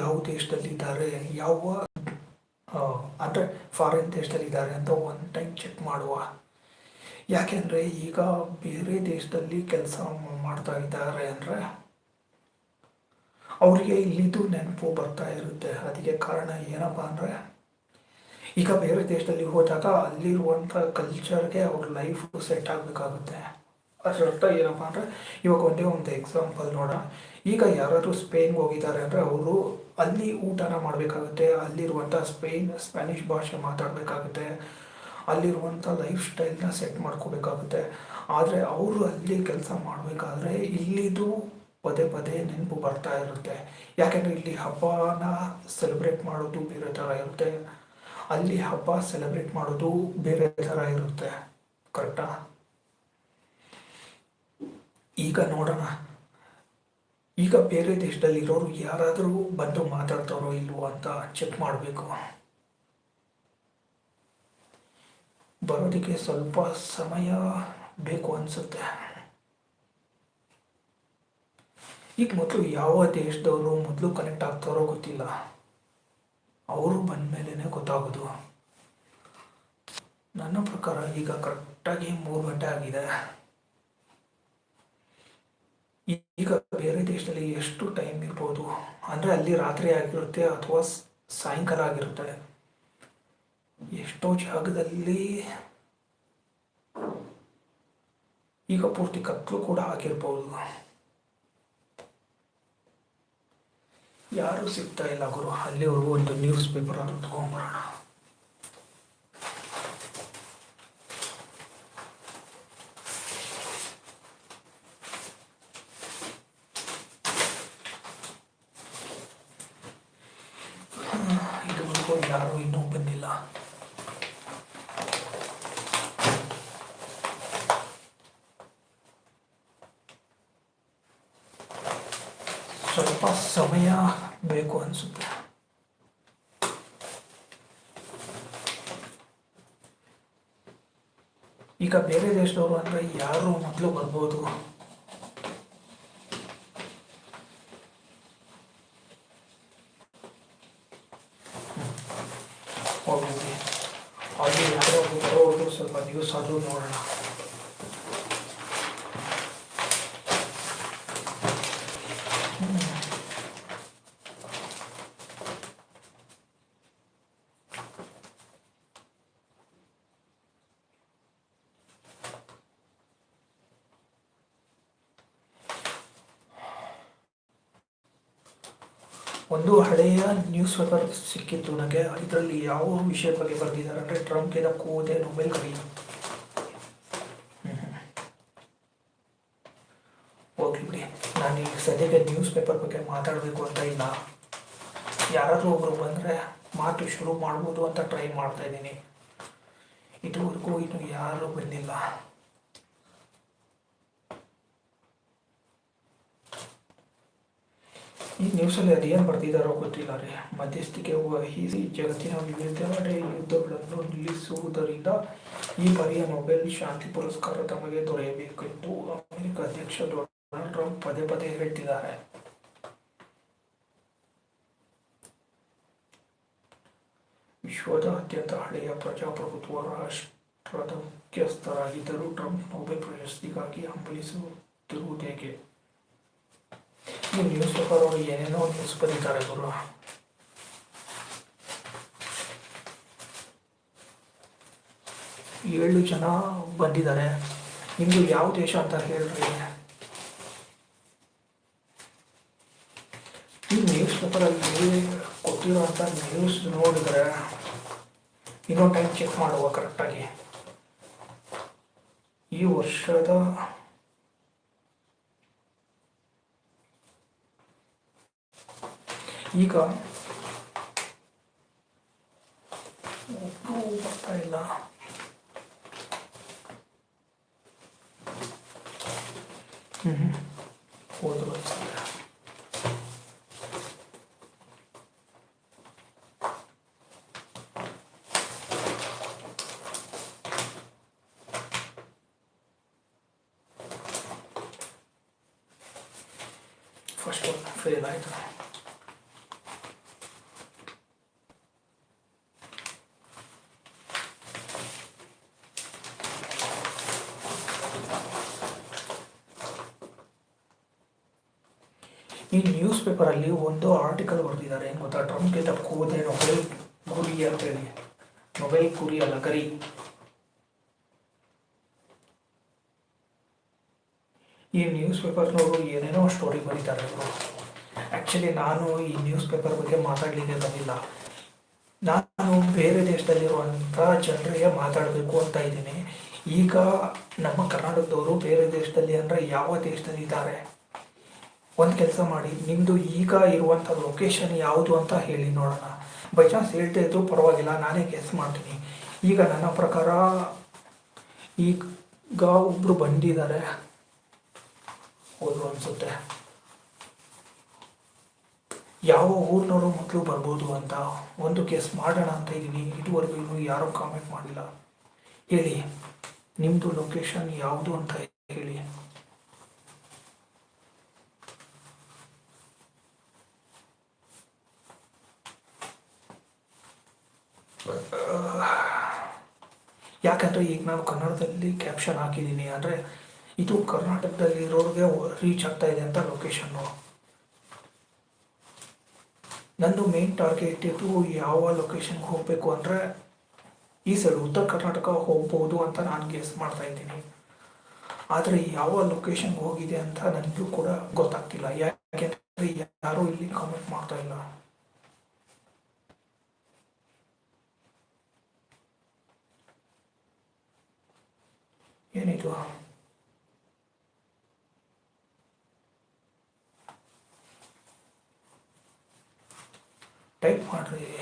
ಯಾವ ದೇಶದಲ್ಲಿದ್ದಾರೆ, ಯಾವ ಅಂದರೆ ಫಾರಿನ್ ದೇಶದಲ್ಲಿದ್ದಾರೆ ಅಂತ ಒನ್ ಟೈಮ್ ಚೆಕ್ ಮಾಡುವ. ಯಾಕೆಂದರೆ ಈಗ ಬೇರೆ ದೇಶದಲ್ಲಿ ಕೆಲಸ ಮಾಡ್ತಾ ಇದ್ದಾರೆ ಅಂದರೆ ಅವರಿಗೆ ಇಲ್ಲಿದ್ದು ನೆನಪು ಬರ್ತಾ ಇರುತ್ತೆ. ಅದಕ್ಕೆ ಕಾರಣ ಏನಪ್ಪ ಅಂದರೆ ಈಗ ಬೇರೆ ದೇಶದಲ್ಲಿ ಹೋದಾಗ ಅಲ್ಲಿರುವಂಥ ಕಲ್ಚರ್ಗೆ ಅವ್ರ ಲೈಫ್ ಸೆಟ್ ಆಗಬೇಕಾಗುತ್ತೆ. ಅರ್ಥ ಏನಪ್ಪ ಅಂದರೆ ಇವಾಗ ಒಂದೇ ಒಂದು ಎಕ್ಸಾಂಪಲ್ ನೋಡೋಣ. ಈಗ ಯಾರಾದರೂ ಸ್ಪೇನ್ಗೆ ಹೋಗಿದ್ದಾರೆ ಅಂದರೆ ಅವರು ಅಲ್ಲಿ ಊಟನ ಮಾಡಬೇಕಾಗುತ್ತೆ ಅಲ್ಲಿರುವಂಥ ಸ್ಪೇನ್ ಸ್ಪ್ಯಾನಿಷ್ ಭಾಷೆ ಮಾತಾಡಬೇಕಾಗುತ್ತೆ ಅಲ್ಲಿರುವಂಥ ಲೈಫ್ ಸ್ಟೈಲ್ನ ಸೆಟ್ ಮಾಡ್ಕೋಬೇಕಾಗುತ್ತೆ. ಆದರೆ ಅವರು ಅಲ್ಲಿ ಕೆಲಸ ಮಾಡಬೇಕಾದ್ರೆ ಇಲ್ಲಿದು ಪದೇ ಪದೇ ನೆನಪು ಬರ್ತಾ ಇರುತ್ತೆ. ಯಾಕೆಂದರೆ ಇಲ್ಲಿ ಹಬ್ಬನ ಸೆಲೆಬ್ರೇಟ್ ಮಾಡೋದು ಬೇರೆ ಥರ ಇರುತ್ತೆ. ಅಲ್ಲಿ ಹಬ್ಬ ಸೆಲೆಬ್ರೇಟ್ ಮಾಡೋದು ಬೇರೆ ಥರ ಇರುತ್ತೆ. ಕರೆಕ್ಟಾ ಈಗ ನೋಡೋಣ. ಈಗ ಬೇರೆ ದೇಶದಲ್ಲಿರೋರು ಯಾರಾದರೂ ಬಂದು ಮಾತಾಡ್ತಾರೋ ಇಲ್ವೋ ಅಂತ ಚೆಕ್ ಮಾಡಬೇಕು. ಬರೋದಕ್ಕೆ ಸ್ವಲ್ಪ ಸಮಯ ಬೇಕು ಅನಿಸುತ್ತೆ. ಈಗ ಮೊದಲು ಯಾವ ದೇಶದವರು ಮೊದಲು ಕನೆಕ್ಟ್ ಆಗ್ತಾರೋ ಗೊತ್ತಿಲ್ಲ. ಅವರು ಬಂದ ಮೇಲೇ ಗೊತ್ತಾಗೋದು. ನನ್ನ ಪ್ರಕಾರ ಈಗ ಕರೆಕ್ಟಾಗಿ ಮೂರು ಗಂಟೆ ಆಗಿದೆ. ಈಗ ಬೇರೆ ದೇಶದಲ್ಲಿ ಎಷ್ಟು ಟೈಮ್ ಇರ್ಬೋದು? ಅಂದರೆ ಅಲ್ಲಿ ರಾತ್ರಿ ಆಗಿರುತ್ತೆ ಅಥವಾ ಸಾಯಂಕಾಲ ಆಗಿರುತ್ತೆ? ಎಷ್ಟೋ ಜಾಗದಲ್ಲಿ ಈಗ ಪೂರ್ತಿ ಕತ್ಲು ಕೂಡ ಆಗಿರ್ಬೋದು ಯಾರು ಸಿಗ್ತಾ ಇಲ್ಲ ಗುರು. ಅಲ್ಲಿವರೆಗೂ ಒಂದು ನ್ಯೂಸ್ ಪೇಪರ್ ಅದು ತಗೊಂಬರೋಣ ಇದುವರೆಗೂ ಯಾರು ಇನ್ನೂ ಬಂದಿಲ್ಲ. ಸ್ವಲ್ಪ ಸಮಯ ಬೇಕು ಅನಿಸುತ್ತೆ. ಈಗ ಬೇರೆ ದೇಶದವರು ಅಂದರೆ ಯಾರು ಮೊದಲು ಬರ್ಬೋದು? ಹೋಗಿ ಹಾಗೆ ಯಾರೋ ಬರೋರು ಸ್ವಲ್ಪ ನ್ಯೂಸ್ ಆದರೂ ನೋಡೋಣ ಒಂದು ಹಳೆಯ ನ್ಯೂಸ್ ಪೇಪರ್ ಸಿಕ್ಕಿತ್ತು ನನಗೆ ಇದರಲ್ಲಿ ಯಾವ ವಿಷಯ ಬಗ್ಗೆ ಬರೆದಿದ್ದಾರೆ. ಅಂದರೆ ಟ್ರಂಪ್ ಏನೋ ಕೂದೆ ನೊಬೆಲ್ ಕರಿ ಓಕೆ ಬಿಡಿ. ನಾನು ಈಗ ಸದ್ಯಕ್ಕೆ ನ್ಯೂಸ್ ಪೇಪರ್ ಬಗ್ಗೆ ಮಾತಾಡಬೇಕು ಅಂತ ಇಲ್ಲ. ಯಾರಾದರೂ ಒಬ್ಬರು ಬಂದರೆ ಮಾತು ಶುರು ಮಾಡ್ಬೋದು ಅಂತ ಟ್ರೈ ಮಾಡ್ತಾ ಇದ್ದೀನಿ. ಇದುವರೆಗೂ ಇನ್ನು ಯಾರೂ ಬಂದಿಲ್ಲ. ಈ ನ್ಯೂಸಲ್ಲಿ ಅದೇನು ಬರ್ತಿದ್ದಾರೋ ಗೊತ್ತಿಲ್ಲ ರೀ. ಮಧ್ಯಸ್ಥಿಕೆ ವಹಿಸಿ ಜಗತ್ತಿನ ವಿವಿಧೆಡೆ ಯುದ್ಧಗಳನ್ನು ನಿಲ್ಲಿಸುವುದರಿಂದ ಈ ಬಾರಿಯ ನೊಬೆಲ್ ಶಾಂತಿ ಪುರಸ್ಕಾರ ತಮಗೆ ದೊರೆಯಬೇಕು ಎಂದು ಅಮೆರಿಕ ಅಧ್ಯಕ್ಷ ಡೊನಾಲ್ಡ್ ಟ್ರಂಪ್ ಪದೇ ಪದೇ ಹೇಳ್ತಿದ್ದಾರೆ. ವಿಶ್ವದ ಅತ್ಯಂತ ಹಳೆಯ ಪ್ರಜಾಪ್ರಭುತ್ವ ರಾಷ್ಟ್ರದ ಮುಖ್ಯಸ್ಥರಾಗಿದ್ದರೂ ಟ್ರಂಪ್ ನೊಬೆಲ್ ಪ್ರಶಸ್ತಿಗಾಗಿ ಹಂಬಲಿಸುತ್ತಿರುವುದೇಕೆ ಈ ನ್ಯೂಸ್ ಪೇಪರ್ ಅವರು ಏನೇನೋ ನ್ಯೂಸ್ ಬರೀತಾರೆ ಗುರು ಏಳು ಜನ ಬಂದಿದ್ದಾರೆ ನಿಮ್ದು ಯಾವ ದೇಶ ಅಂತ ಹೇಳ್ರಿ ಈ ನ್ಯೂಸ್ ಪೇಪರಲ್ಲಿ ಕೊಟ್ಟಿರುವಂತ ನ್ಯೂಸ್ ನೋಡಿದ್ರೆ ಇನ್ನೊಂದು ಟೈಮ್ ಚೆಕ್ ಮಾಡುವ ಕರೆಕ್ಟಾಗಿ ಈ ವರ್ಷದ ಈಗ ಒಬ್ರು ಬರ್ತಾ ಇಲ್ಲ ಹ್ಮ್ ಹೋದ್ರು ಅನ್ಸುತ್ತೆ ಫಸ್ಟ್ ಫೇಲ್ ಆಯ್ತು ಈ ನ್ಯೂಸ್ ಪೇಪರಲ್ಲಿ ಒಂದು ಆರ್ಟಿಕಲ್ ಬರೆದಿದ್ದಾರೆ. ಏನು ಗೊತ್ತಾ? ಟ್ರಂಪ್ಗೆ ಹೋದರೆ ನೊಬೆಲ್ ಗುರಿ ಅಂತೇಳಿ ನೊಬೆಲ್ ಗುರಿ ಅಲ್ಲ, ಗರಿ. ಈ ನ್ಯೂಸ್ ಪೇಪರ್ನವರು ಏನೇನೋ ಸ್ಟೋರಿ ಬರೀತಾರೆ ಅವರು ಆ್ಯಕ್ಚುಲಿ ನಾನು ಈ ನ್ಯೂಸ್ ಪೇಪರ್ ಬಗ್ಗೆ ಮಾತಾಡಲಿಕ್ಕೆ ಬಂದಿಲ್ಲ ನಾನು ಬೇರೆ ದೇಶದಲ್ಲಿರುವಂಥ ಜನರಿಗೆ ಮಾತಾಡಬೇಕು ಅಂತ ಇದ್ದೀನಿ. ಈಗ ನಮ್ಮ ಕರ್ನಾಟಕದವರು ಬೇರೆ ದೇಶದಲ್ಲಿ ಅಂದರೆ ಯಾವ ದೇಶದಲ್ಲಿ ಇದ್ದಾರೆ ಒಂದು ಕೆಲಸ ಮಾಡಿ ನಿಮ್ಮದು ಈಗ ಇರುವಂಥ ಲೊಕೇಶನ್ ಯಾವುದು ಅಂತ ಹೇಳಿ ನೋಡೋಣ. ಬೈ ಚಾನ್ಸ್ ಹೇಳ್ತಾ ಇದ್ರು ಪರವಾಗಿಲ್ಲ, ನಾನೇ ಗೆಸ್ ಮಾಡ್ತೀನಿ. ಈಗ ನನ್ನ ಪ್ರಕಾರ ಈಗ ಒಬ್ಬರು ಬಂದಿದ್ದಾರೆ. ಹೋದ್ರು ಅನಿಸುತ್ತೆ. ಯಾವ ಊರಿನವರು ಮೊದಲು ಬರ್ಬೋದು ಅಂತ ಒಂದು ಕೇಸ್ ಮಾಡೋಣ ಅಂತ ಇದ್ದೀನಿ. ಇದುವರೆಗೂ ಯಾರೂ ಕಾಮೆಂಟ್ ಮಾಡಿಲ್ಲ. ಹೇಳಿ ನಿಮ್ಮದು ಲೊಕೇಶನ್ ಯಾವುದು ಅಂತ ಹೇಳಿ. ಯಾಕಂದರೆ ಈಗ ನಾನು ಕನ್ನಡದಲ್ಲಿ ಕ್ಯಾಪ್ಷನ್ ಹಾಕಿದ್ದೀನಿ ಅಂದರೆ ಇದು ಕರ್ನಾಟಕದಲ್ಲಿ ಇರೋರಿಗೆ ರೀಚ್ ಆಗ್ತಾ ಇದೆ ಅಂತ ಲೊಕೇಶನ್ನು ನಂದು ಮೇನ್ ಟಾರ್ಗೆಟ್ ಇದು ಯಾವ ಲೊಕೇಶನ್ಗೆ ಹೋಗಬೇಕು ಅಂದರೆ ಈ ಸೈಡ್ ಉತ್ತರ ಕರ್ನಾಟಕ ಹೋಗ್ಬೋದು ಅಂತ ನಾನು ಗೆಸ್ ಮಾಡ್ತಾ ಇದ್ದೀನಿ. ಆದರೆ ಯಾವ ಲೊಕೇಶನ್ಗೆ ಹೋಗಿದೆ ಅಂತ ನನಗೂ ಕೂಡ ಗೊತ್ತಾಗ್ತಿಲ್ಲ. ಯಾಕೆಂದರೆ ಯಾರೂ ಇಲ್ಲಿ ಕಾಮೆಂಟ್ ಮಾಡ್ತಾ ಇಲ್ಲ. cái này được không? Take what we